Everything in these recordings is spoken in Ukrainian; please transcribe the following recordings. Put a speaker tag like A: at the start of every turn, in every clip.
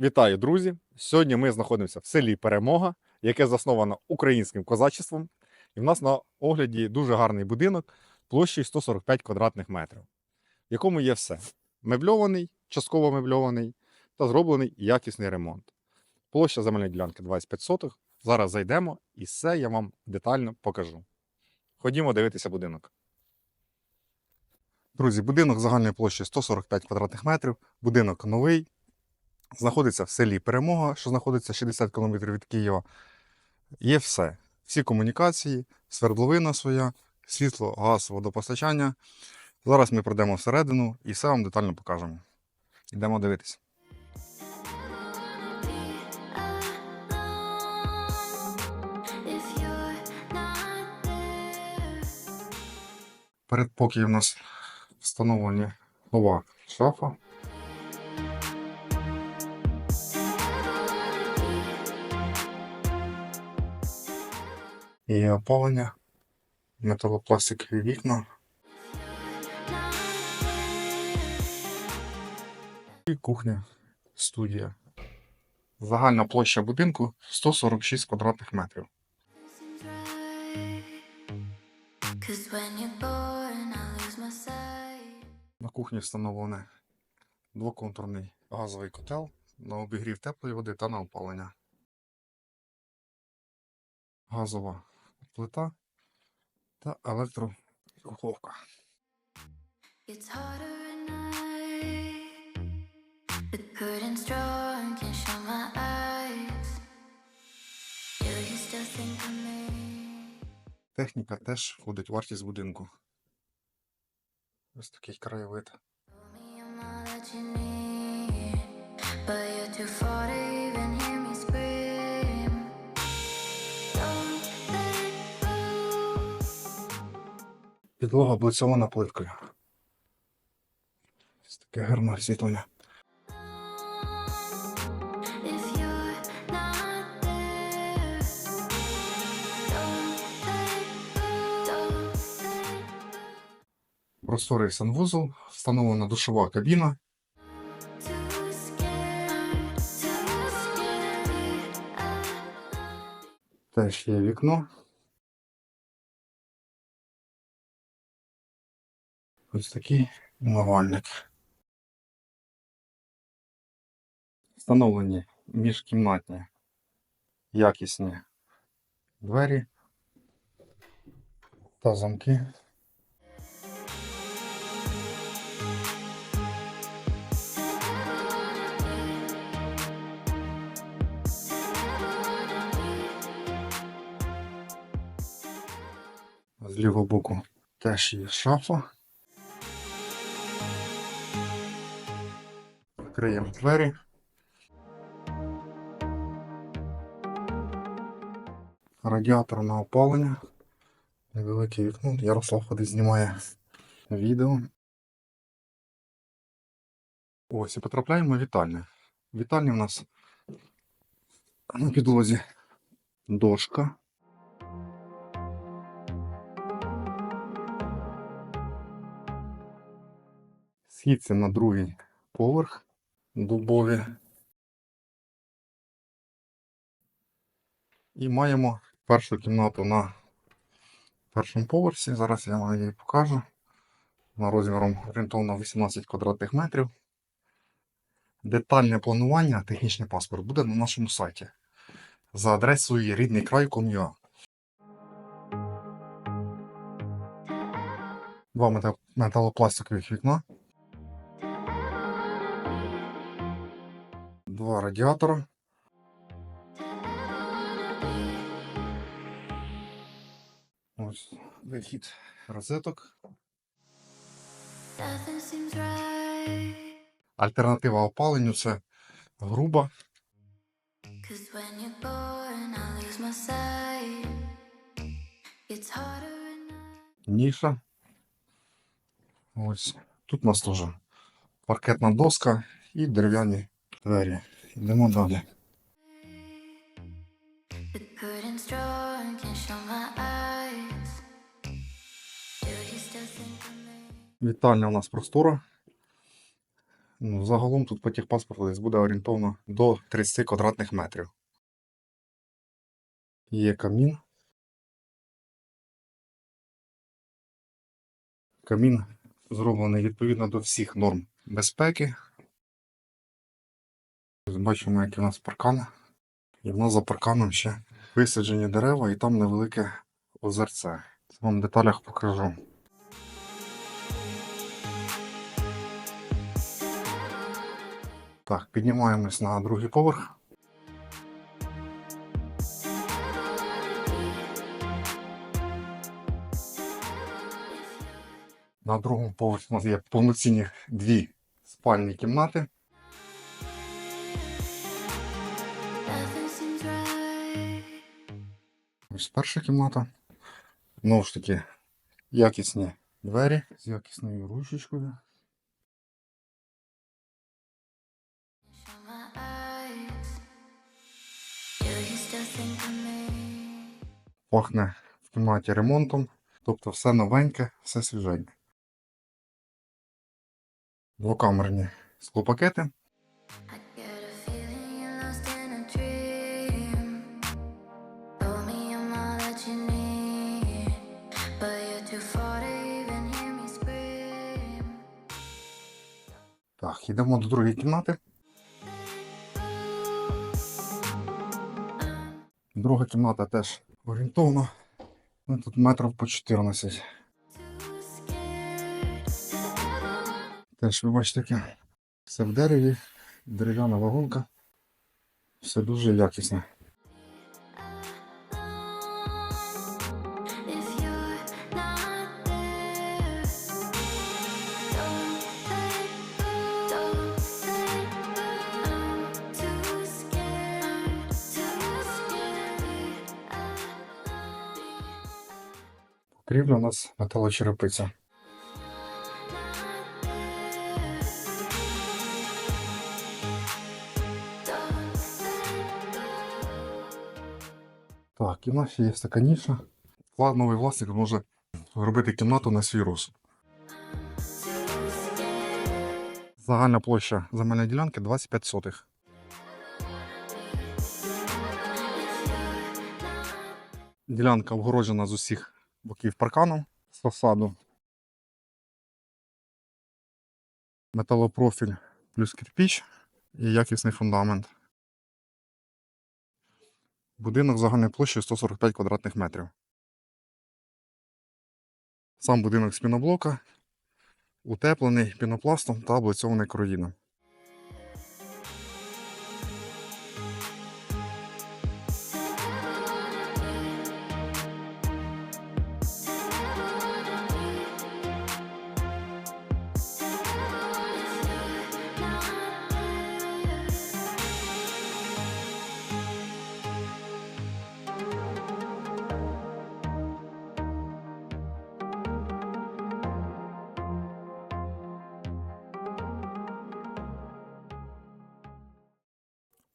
A: Вітаю, друзі! Сьогодні ми знаходимося в селі Перемога, яке засновано українським козачеством. І в нас на огляді дуже гарний будинок площею 145 квадратних метрів, в якому є все: мебльований, частково мебльований та зроблений якісний ремонт. Площа земельної ділянки 25 сотих. Зараз зайдемо і все я вам детально покажу. Ходімо дивитися будинок. Друзі, будинок загальною площею 145 квадратних метрів. Будинок новий, знаходиться в селі Перемога, що знаходиться 60 км від Києва. Є все. Всі комунікації, свердловина своя, світло, газ, водопостачання. Зараз ми пройдемо всередину і все вам детально покажемо. Йдемо дивитися. Передпокій у нас встановлені нова шафа. І опалення, металопластикові вікна. І кухня, студія. Загальна площа будинку 146 квадратних метрів. На кухні встановлений двоконтурний газовий котел на обігрів теплої води та на опалення. Газова плита та
B: me?
A: Техніка теж входить в вартість будинку. Ось такий краєвид.
B: But you're too far
A: Підлога облицьована плиткою. Ось таке гарне освітлення. Просторий санвузол, встановлена душова кабіна. Теж є вікно. Ось такий умивальник. Встановлені міжкімнатні якісні двері та замки. З лівого боку теж є шафа. Відкриємо двері. Радіатор на опалення. Невелике вікно. Ярослав ходить знімає відео. Ось і потрапляємо в вітальню. В вітальні в нас на підлозі дошка. Східці на другий поверх дубові. І маємо першу кімнату на першому поверсі. Зараз я вам її покажу. На розміром орієнтовно 18 квадратних метрів. Детальне планування, технічний паспорт буде на нашому сайті за адресою рідний край.com.ua. Два мета- металопластикових вікна. Радіатора. Ось вихід розеток. Альтернатива опаленню це груба. Ніша. Ось. Тут у нас теж паркетна доска і дерев'яні двері. Йдемо далі. Вітальня у нас простора. Ну, загалом тут по техпаспорту десь буде орієнтовно до 30 квадратних метрів. Є камін. Камін зроблений відповідно до всіх норм безпеки. Бачимо, який у нас паркан. І в нас за парканом ще висаджені дерева і там невелике озерце. Це вам в деталях покажу. Так, піднімаємось на другий поверх. На другому поверсі у нас є повноцінні дві спальні кімнати. Ось перша кімната. Знову ж таки, якісні двері з якісною ручечкою. Пахне в кімнаті ремонтом. Тобто все новеньке, все свіженьке. Двокамерні склопакети. Йдемо до другої кімнати. Друга кімната теж орієнтовно. Ну, тут метрів по 14. Теж ви бачите таке. Все в дереві, дерев'яна вагонка. Все дуже якісне. Покрівля у нас металочерепиця. Так, і в нас є така ніша. Новий власник може робити кімнату на свій розсуд. Загальна площа земельної ділянки 25 сотих. Ділянка обгороджена з усіх боків парканом з фасаду. Металопрофіль плюс кирпіч і якісний фундамент. Будинок загальною площею 145 квадратних метрів. Сам будинок з піноблока, утеплений пінопластом та облицьований кроїном.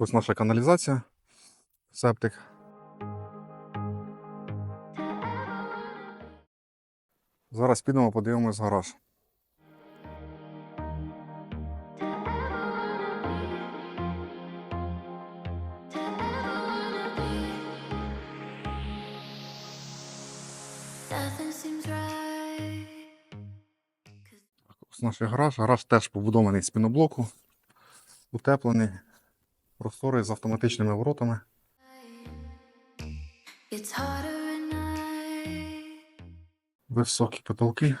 A: Ось наша каналізація, септик. Зараз підемо подивимось гараж. Ось наш гараж. Гараж теж побудований з піноблоку, утеплений, просторий з автоматичними воротами. Високі потолки.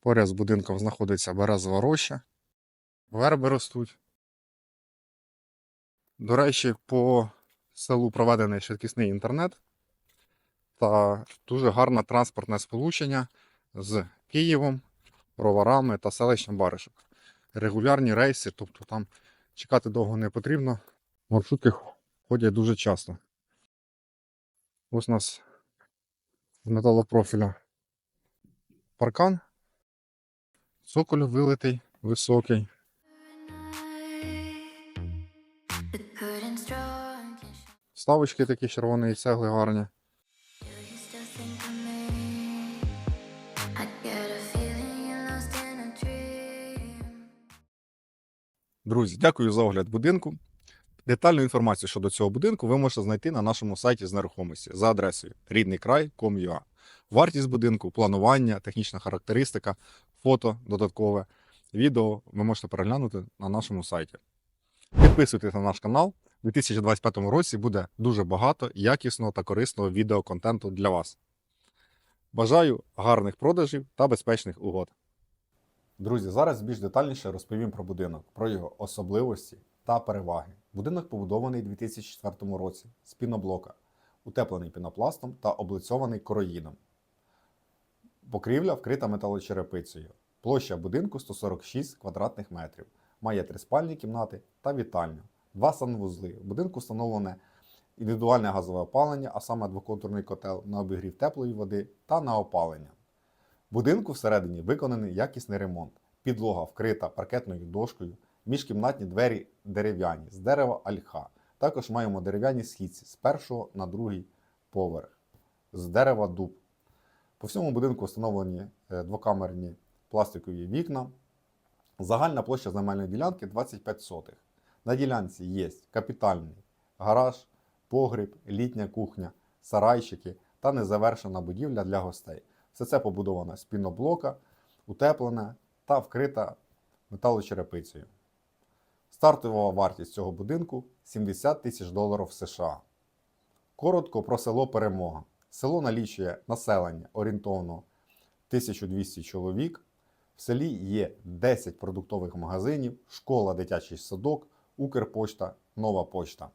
A: Поряд з будинком знаходиться березова роща. Верби ростуть. До речі, по селу проведений швидкісний інтернет та дуже гарне транспортне сполучення з Києвом, Роварами та селищем Баришок. Регулярні рейси, тобто там чекати довго не потрібно. Маршрутки ходять дуже часто. Ось у нас з металопрофіля паркан. Цоколь вилитий, високий. Ставочки такі червоної цегли гарні. Друзі, дякую за огляд будинку. Детальну інформацію щодо цього будинку ви можете знайти на нашому сайті з нерухомості за адресою ріднийкрай.com.ua. Вартість будинку, планування, технічна характеристика, фото додаткове, відео ви можете переглянути на нашому сайті. Підписуйтесь на наш канал. У 2025 році буде дуже багато якісного та корисного відеоконтенту для вас. Бажаю гарних продажів та безпечних угод. Друзі, зараз більш детальніше розповім про будинок, про його особливості та переваги. Будинок побудований у 2004 році з піноблока, утеплений пінопластом та облицьований короїном. Покрівля вкрита металочерепицею. Площа будинку 146 квадратних метрів. Має три спальні кімнати та вітальню, два санвузли. В будинку встановлене індивідуальне газове опалення, а саме двоконтурний котел на обігрів теплої води та на опалення. Будинку всередині виконаний якісний ремонт. Підлога вкрита паркетною дошкою, міжкімнатні двері дерев'яні з дерева альха. Також маємо дерев'яні східці з першого на другий поверх, з дерева дуб. По всьому будинку встановлені е, двокамерні пластикові вікна. Загальна площа земельної ділянки 25 сотих. На ділянці є капітальний гараж, погріб, літня кухня, сарайчики та незавершена будівля для гостей. Все це побудовано з піноблока, утеплене та вкрита металочерепицею. Стартова вартість цього будинку 70 тисяч доларів США. Коротко про село Перемога. Село налічує населення орієнтовно 1200 чоловік. В селі є 10 продуктових магазинів, школа, дитячий садок, Укрпочта, Нова почта.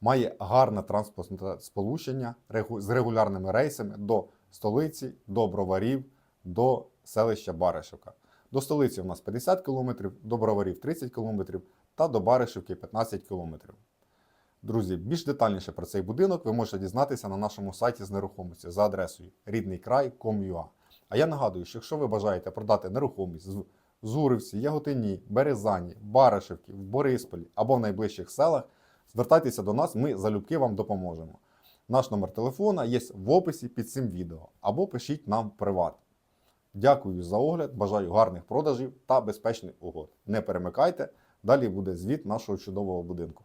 A: Має гарне транспортне сполучення з регулярними рейсами до столиці, до броварів, до селища Баришівка. До столиці у нас 50 км, до броварів 30 км та до Баришівки 15 км. Друзі, більш детальніше про цей будинок ви можете дізнатися на нашому сайті з нерухомості за адресою ріднийкрай.com.ua. А я нагадую, що якщо ви бажаєте продати нерухомість в Зуривці, Яготині, Березані, Баришівці, в Борисполі або в найближчих селах, звертайтеся до нас, ми залюбки вам допоможемо. Наш номер телефона є в описі під цим відео або пишіть нам приват. Дякую за огляд, бажаю гарних продажів та безпечних угод. Не перемикайте, далі буде звіт нашого чудового будинку.